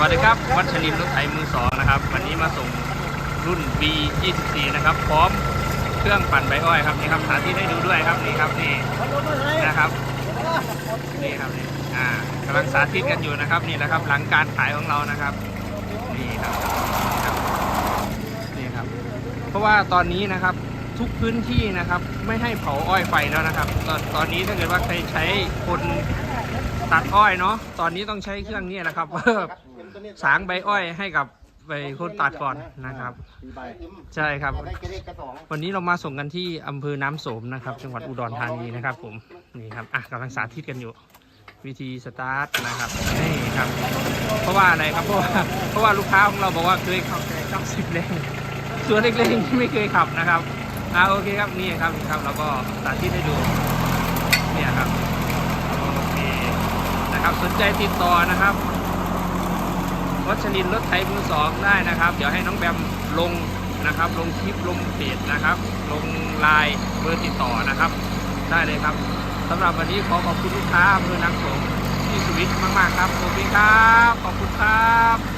วัสดีครับวัชรินทร์รถไถมือสองนะครับ วันนี้มาส่งรุ่น B24 นะครับ พร้อมเครื่องปั่นใบอ้อยครับนี่ครับสาธิตให้ดูด้วยครับนี่ครับนี่นะครับนี่ครับนี่อ่ากำลังสาธิตกันอยู่นะครับนี่แหละครับ หลังการขายของเรานะครับนี่ครับนี่ครับ เพราะว่าตอนนี้นะครับทุกพื้นที่นะครับ ไม่ให้เผาอ้อยไฟแล้วนะครับ ตอนนี้ถ้าเกิดว่าใครใช้คน ตัดอ้อยเนาะตอนนี้ต้องใช้เครื่องนี้นะครับเพื่อสางใบอ้อยให้กับใบคนตัดก่อนนะครับ ใช่ครับ วันนี้เรามาส่งกันที่อำเภอน้ำโสมนะครับ จังหวัดอุดรธานีนะครับผมนี่ครับอะกำลังสาธิตกันอยู่ วิธีสตาร์ทนะครับนี่ครับ เพราะว่าอะไรครับเพราะว่าเพราะว่าลูกค้าของเราบอกว่าเคยขับแต่ขับสิบแรงส่วนเล็กๆที่ไม่เคยขับนะครับอ่าโอเคครับนี่ครับนะครับเราก็สาธิตให้ดูเนี่ยครับโอเค นะครับสนใจติดต่อนะครับวัชรินรถไถมือสองได้นะครับ เดี๋ยวให้น้องแบมลงนะครับ ลงคลิปลงเพจนะครับ ลงไลน์เบอร์ติดต่อนะครับ ได้เลยครับสำหรับวันนี้ขอขอบคุณลูกค้าอำเภอน้ำโขงที่สวิตมาก ๆ ครับ ขอบคุณครับ ขอบคุณครับ